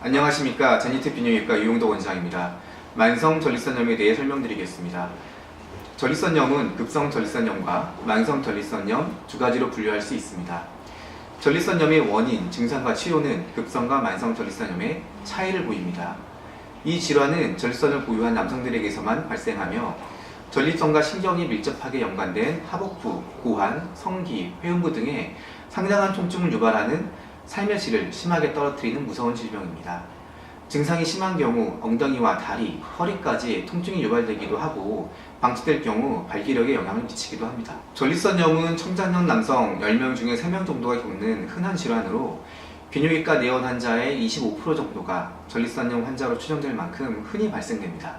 안녕하십니까 제니트 비뇨기과 유용도 원장입니다. 만성 전립선염에 대해 설명드리겠습니다. 전립선염은 급성 전립선염과 만성 전립선염 두 가지로 분류할 수 있습니다. 전립선염의 원인, 증상과 치료는 급성과 만성 전립선염의 차이를 보입니다. 이 질환은 전립선을 보유한 남성들에게서만 발생하며 전립선과 신경이 밀접하게 연관된 하복부, 고환, 성기, 회음부 등의 상당한 통증을 유발하는 삶의 질을 심하게 떨어뜨리는 무서운 질병입니다. 증상이 심한 경우 엉덩이와 다리, 허리까지 통증이 유발되기도 하고 방치될 경우 발기력에 영향을 미치기도 합니다. 전립선염은 청장년 남성 10명 중에 3명 정도가 겪는 흔한 질환으로 비뇨기과 내원 환자의 25% 정도가 전립선염 환자로 추정될 만큼 흔히 발생됩니다.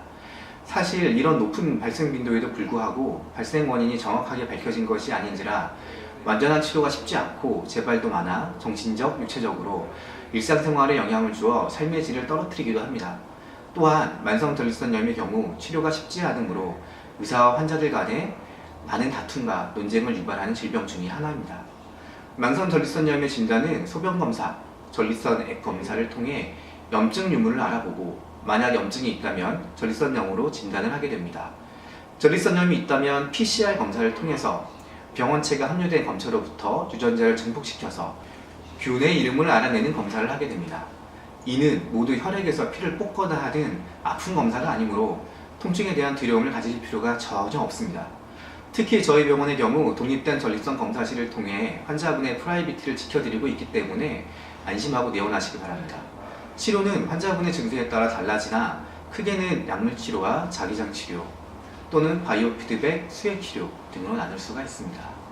사실 이런 높은 발생 빈도에도 불구하고 발생 원인이 정확하게 밝혀진 것이 아닌지라 완전한 치료가 쉽지 않고 재발도 많아 정신적, 육체적으로 일상생활에 영향을 주어 삶의 질을 떨어뜨리기도 합니다. 또한 만성 전립선염의 경우 치료가 쉽지 않으므로 의사와 환자들 간에 많은 다툼과 논쟁을 유발하는 질병 중의 하나입니다. 만성 전립선염의 진단은 소변 검사, 전립선 액 검사를 통해 염증 유무를 알아보고 만약 염증이 있다면 전립선염으로 진단을 하게 됩니다. 전립선염이 있다면 PCR 검사를 통해서 병원체가 함유된 검체로부터 유전자를 증폭시켜서 균의 이름을 알아내는 검사를 하게 됩니다. 이는 모두 혈액에서 피를 뽑거나 하는 아픈 검사가 아니므로 통증에 대한 두려움을 가질 필요가 전혀 없습니다. 특히 저희 병원의 경우 독립된 전립선 검사실을 통해 환자분의 프라이비티를 지켜드리고 있기 때문에 안심하고 내원하시기 바랍니다. 치료는 환자분의 증세에 따라 달라지나 크게는 약물 치료와 자기장 치료 또는 바이오 피드백, 수액 치료 등으로 나눌 수가 있습니다.